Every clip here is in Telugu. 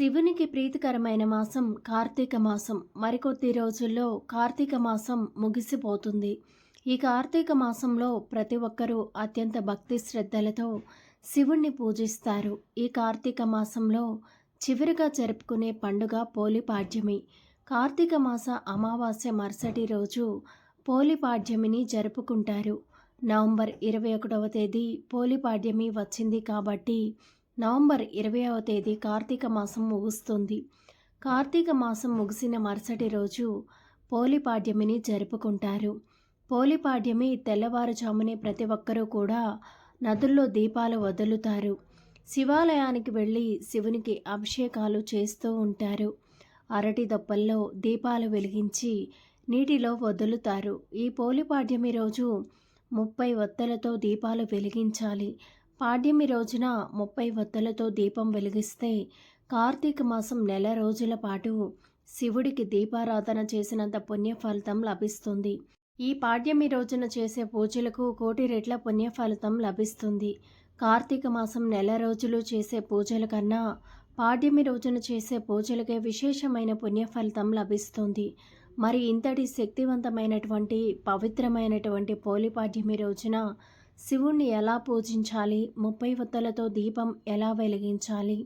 శివునికి ప్రీతికరమైన మాసం కార్తీక మాసం. మరికొద్ది రోజుల్లో కార్తీక మాసం ముగిసిపోతుంది. ఈ కార్తీక మాసంలో ప్రతి ఒక్కరూ అత్యంత భక్తి శ్రద్ధలతో శివుణ్ణి పూజిస్తారు. ఈ కార్తీక మాసంలో చివరిగా జరుపుకునే పండుగ పోలిపాడ్యమి కార్తీక మాస అమావాస్య మరుసటి రోజు పోలిపాడ్యమిని జరుపుకుంటారు. నవంబర్ ఇరవై ఒకటవ తేదీ పోలిపాడ్యమి వచ్చింది కాబట్టి నవంబర్ ఇరవైవ తేదీ కార్తీక మాసం ముగుస్తుంది. కార్తీక మాసం ముగిసిన మరుసటి రోజు పోలిపాడ్యమిని జరుపుకుంటారు. పోలిపాడ్యమి తెల్లవారుజామునే ప్రతి ఒక్కరూ కూడా నదుల్లో దీపాలు వదులుతారు. శివాలయానికి వెళ్ళి శివునికి అభిషేకాలు చేస్తూ ఉంటారు. అరటి దొప్పల్లో దీపాలు వెలిగించి నీటిలో వదులుతారు. ఈ పోలిపాడ్యమి రోజు ముప్పై ఒత్తలతో దీపాలు వెలిగించాలి. పాడ్యమి రోజున ముప్పై వత్తులతో దీపం వెలిగిస్తే కార్తీక మాసం నెల రోజుల పాటు శివుడికి దీపారాధన చేసినంత పుణ్యఫలితం లభిస్తుంది. ఈ పాడ్యమి రోజున చేసే పూజలకు కోటి రెట్ల పుణ్యఫలితం లభిస్తుంది. కార్తీక మాసం నెల రోజులు చేసే పూజల కన్నా పాడ్యమి రోజున చేసే పూజలకే విశేషమైన పుణ్యఫలితం లభిస్తుంది. మరి ఇంతటి శక్తివంతమైనటువంటి పవిత్రమైనటువంటి పోలిపాడ్యమి రోజున శివుణ్ణి ఎలా పూజించాలి? ముప్పై ఒత్తలతో దీపం ఎలా వెలిగించాలి?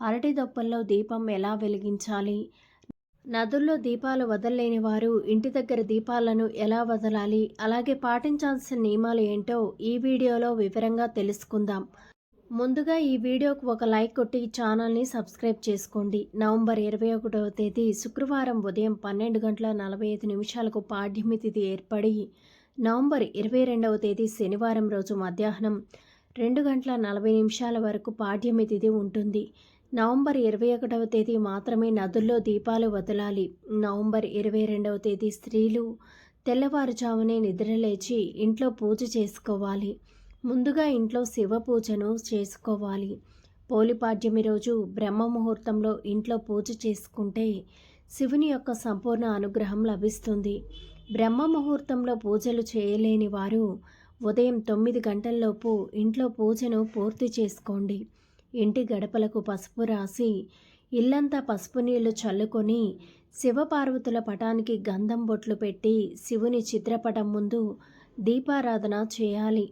అరటి దొప్పల్లో దీపం ఎలా వెలిగించాలి? నదుల్లో దీపాలు వదలలేని వారు ఇంటి దగ్గర దీపాలను ఎలా వదలాలి? అలాగే పాటించాల్సిన నియమాలు ఏంటో ఈ వీడియోలో వివరంగా తెలుసుకుందాం. ముందుగా ఈ వీడియోకు ఒక లైక్ కొట్టి ఛానల్ని సబ్స్క్రైబ్ చేసుకోండి. నవంబర్ ఇరవై ఒకటవ తేదీ శుక్రవారం ఉదయం పన్నెండు గంటల నలభై ఐదు నిమిషాలకు పాడ్యమి తిథి ఏర్పడి నవంబర్ ఇరవై రెండవ తేదీ శనివారం రోజు మధ్యాహ్నం రెండు గంటల నలభై నిమిషాల వరకు పాడ్యమి తిథి ఉంటుంది. నవంబర్ ఇరవై ఒకటవ తేదీ మాత్రమే నదుల్లో దీపాలు వదలాలి. నవంబర్ ఇరవై రెండవ తేదీ స్త్రీలు తెల్లవారుజామునే నిద్రలేచి ఇంట్లో పూజ చేసుకోవాలి. ముందుగా ఇంట్లో శివ పూజను చేసుకోవాలి. పోలిపాడ్యమి రోజు బ్రహ్మ ముహూర్తంలో ఇంట్లో పూజ చేసుకుంటే శివుని యొక్క సంపూర్ణ అనుగ్రహం లభిస్తుంది. బ్రహ్మ ముహూర్తంలో పూజలు చేయలేని వారు ఉదయం తొమ్మిది గంటల్లోపు ఇంట్లో పూజను పూర్తి చేసుకోండి. ఇంటి గడపలకు పసుపు రాసి ఇల్లంతా పసుపు నీళ్ళు చల్లుకొని శివపార్వతుల పటానికి గంధం బొట్లు పెట్టి శివుని చిత్రపటం ముందు దీపారాధన చేయాలి.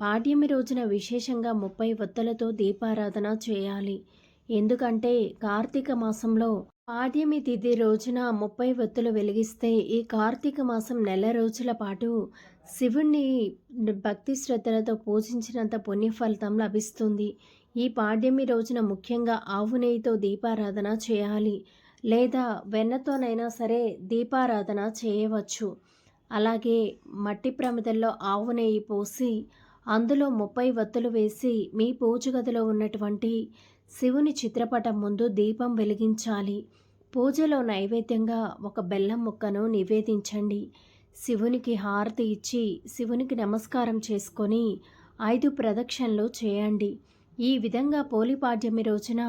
పాడ్యమి రోజున విశేషంగా ముప్పై వత్తలతో దీపారాధన చేయాలి. ఎందుకంటే కార్తీక మాసంలో పాడ్యమి తిథి రోజున ముప్పై ఒత్తులు వెలిగిస్తే ఈ కార్తీక మాసం నెల రోజుల పాటు శివుణ్ణి భక్తి శ్రద్ధలతో పూజించినంత పుణ్య ఫలితం లభిస్తుంది. ఈ పాడ్యమి రోజున ముఖ్యంగా ఆవు నెయ్యితో దీపారాధన చేయాలి లేదా వెన్నతోనైనా సరే దీపారాధన చేయవచ్చు. అలాగే మట్టి ప్రమిదల్లో ఆవు నెయ్యి పోసి అందులో ముప్పై వత్తులు వేసి మీ పూజ గదిలో ఉన్నటువంటి శివుని చిత్రపటం ముందు దీపం వెలిగించాలి. పూజలో నైవేద్యంగా ఒక బెల్లం ముక్కను నివేదించండి. శివునికి హారతి ఇచ్చి శివునికి నమస్కారం చేసుకొని ఐదు ప్రదక్షిణలు చేయండి. ఈ విధంగా పోలిపాడ్యమి రోజున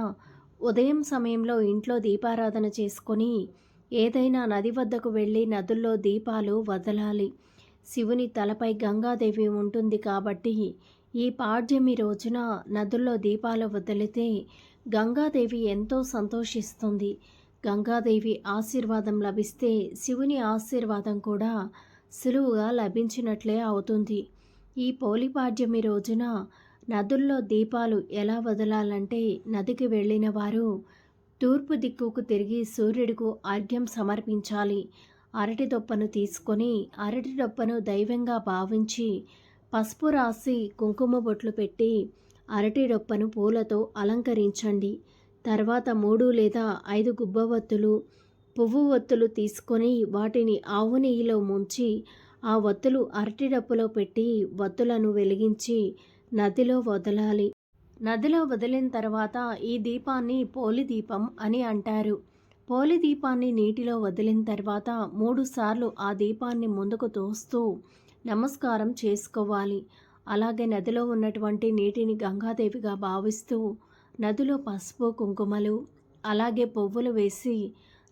ఉదయం సమయంలో ఇంట్లో దీపారాధన చేసుకొని ఏదైనా నది వద్దకు వెళ్ళి నదుల్లో దీపాలు వదలాలి. శివుని తలపై గంగాదేవి ఉంటుంది కాబట్టి ఈ పాడ్యమి రోజున నదుల్లో దీపాలు వదిలితే గంగాదేవి ఎంతో సంతోషిస్తుంది. గంగాదేవి ఆశీర్వాదం లభిస్తే శివుని ఆశీర్వాదం కూడా సులువుగా లభించినట్లే అవుతుంది. ఈ పోలిపాడ్యమి రోజున నదుల్లో దీపాలు ఎలా వదలాలంటే నదికి వెళ్ళిన వారు తూర్పు దిక్కుకు తిరిగి సూర్యుడికి అర్ఘ్యం సమర్పించాలి. అరటి దొప్పను తీసుకొని అరటి దొప్పను దైవంగా భావించి పసుపు రాసి కుంకుమ బొట్లు పెట్టి అరటి డొప్పను పూలతో అలంకరించండి. తర్వాత మూడు లేదా ఐదు గుబ్బవత్తులు పువ్వు ఒత్తులు తీసుకొని వాటిని ఆవు నెయ్యిలో ముంచి ఆ ఒత్తులు అరటి డప్పులో పెట్టి వత్తులను వెలిగించి నదిలో వదలాలి. నదిలో వదిలిన తర్వాత ఈ దీపాన్ని పోలి దీపం అని అంటారు. పోలి దీపాన్ని నీటిలో వదిలిన తర్వాత మూడుసార్లు ఆ దీపాన్ని ముందుకు తోస్తూ నమస్కారం చేసుకోవాలి. అలాగే నదిలో ఉన్నటువంటి నీటిని గంగాదేవిగా భావిస్తూ నదిలో పసుపు కుంకుమలు అలాగే పువ్వులు వేసి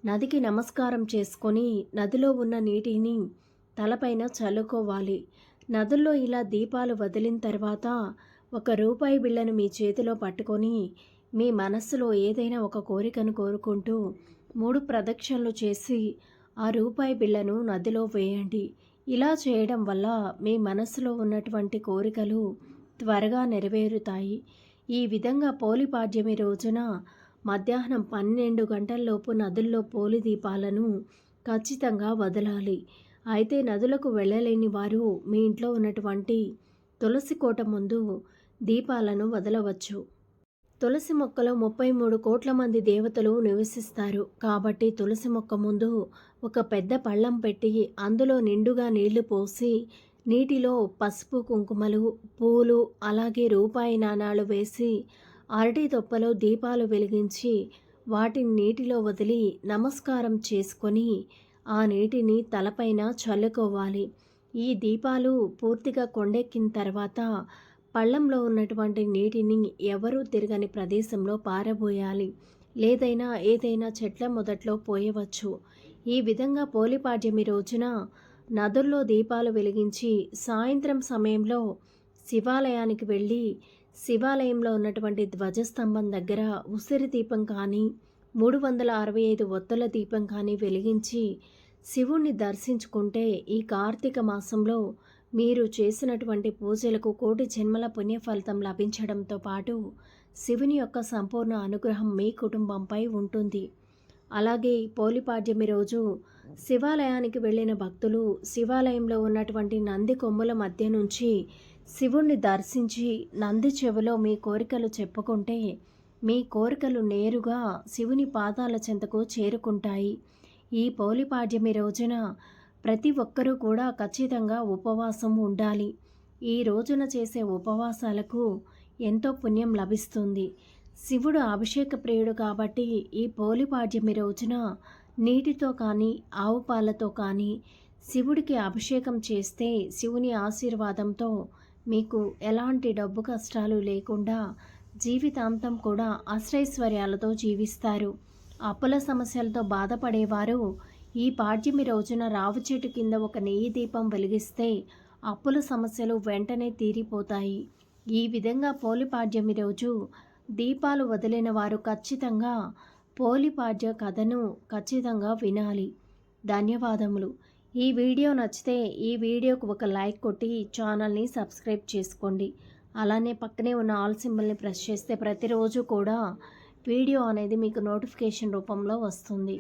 నదికి నమస్కారం చేసుకొని నదిలో ఉన్న నీటిని తలపైన చల్లుకోవాలి. నదుల్లో ఇలా దీపాలు వదిలిన తర్వాత ఒక రూపాయి బిళ్ళను మీ చేతిలో పట్టుకొని మీ మనస్సులో ఏదైనా ఒక కోరికను కోరుకుంటూ మూడు ప్రదక్షిణలు చేసి ఆ రూపాయి బిళ్ళను నదిలో వేయండి. ఇలా చేయడం వల్ల మీ మనసులో ఉన్నటువంటి కోరికలు త్వరగా నెరవేరుతాయి. ఈ విధంగా పోలిపాడ్యమి రోజున మధ్యాహ్నం పన్నెండు గంటల్లోపు నదుల్లో పోలి దీపాలను ఖచ్చితంగా వదలాలి. అయితే నదులకు వెళ్ళలేని వారు మీ ఇంట్లో ఉన్నటువంటి తులసి కోట ముందు దీపాలను వదలవచ్చు. తులసి మొక్కలో ముప్పై మూడు కోట్ల మంది దేవతలు నివసిస్తారు. కాబట్టి తులసి మొక్క ముందు ఒక పెద్ద పళ్ళం పెట్టి అందులో నిండుగా నీళ్ళు పోసి నీటిలో పసుపు కుంకుమలు పూలు అలాగే రూపాయి నాణాలు వేసి అరటి తొప్పలో దీపాలు వెలిగించి వాటిని నీటిలో వదిలి నమస్కారం చేసుకొని ఆ నీటిని తలపైన చల్లుకోవాలి. ఈ దీపాలు పూర్తిగా కొండెక్కిన తర్వాత పళ్ళంలో ఉన్నటువంటి నీటిని ఎవరూ తిరగని ప్రదేశంలో పారబోయాలి. లేదైనా ఏదైనా చెట్ల మొదట్లో పోయవచ్చు. ఈ విధంగా పోలిపాడ్యమి రోజున నదుల్లో దీపాలు వెలిగించి సాయంత్రం సమయంలో శివాలయానికి వెళ్ళి శివాలయంలో ఉన్నటువంటి ధ్వజస్తంభం దగ్గర ఉసిరి దీపం కానీ మూడు వందల అరవై ఐదు ఒత్తుల దీపం కానీ వెలిగించి శివుణ్ణి దర్శించుకుంటే ఈ కార్తీక మాసంలో మీరు చేసినటువంటి పూజలకు కోటి జన్మల పుణ్య ఫలితం లభించడంతో పాటు శివుని యొక్క సంపూర్ణ అనుగ్రహం మీ కుటుంబంపై ఉంటుంది. అలాగే పోలిపాడ్యమి రోజు శివాలయానికి వెళ్ళిన భక్తులు శివాలయంలో ఉన్నటువంటి నంది కొమ్ముల మధ్య నుంచి శివుణ్ణి దర్శించి నంది చెవిలో మీ కోరికలు చెప్పుకుంటే మీ కోరికలు నేరుగా శివుని పాదాల చెంతకు చేరుకుంటాయి. ఈ పోలిపాడ్యమి రోజున ప్రతి ఒక్కరూ కూడా ఖచ్చితంగా ఉపవాసం ఉండాలి. ఈ రోజున చేసే ఉపవాసాలకు ఎంతో పుణ్యం లభిస్తుంది. శివుడు అభిషేక ప్రియుడు కాబట్టి ఈ పోలిపాడ్యమి రోజున నీటితో కానీ ఆవు పాలతో కానీ శివుడికి అభిషేకం చేస్తే శివుని ఆశీర్వాదంతో మీకు ఎలాంటి డబ్బు కష్టాలు లేకుండా జీవితాంతం కూడా అశ్రైశ్వర్యాలతో జీవిస్తారు. అప్పుల సమస్యలతో బాధపడేవారు ఈ పాడ్యమి రోజున రావు చెట్టు కింద ఒక నెయ్యి దీపం వెలిగిస్తే అప్పుల సమస్యలు వెంటనే తీరిపోతాయి. ఈ విధంగా పోలిపాడ్యమి రోజు దీపాలు వదిలిన వారు ఖచ్చితంగా పోలిపాడ్య కథను ఖచ్చితంగా వినాలి. ధన్యవాదములు. ఈ వీడియో నచ్చితే ఈ వీడియోకు ఒక లైక్ కొట్టి ఛానల్ని సబ్స్క్రైబ్ చేసుకోండి. అలానే పక్కనే ఉన్న ఆల్ సింబల్ని ప్రెస్ చేస్తే ప్రతిరోజు కూడా వీడియో అనేది మీకు నోటిఫికేషన్ రూపంలో వస్తుంది.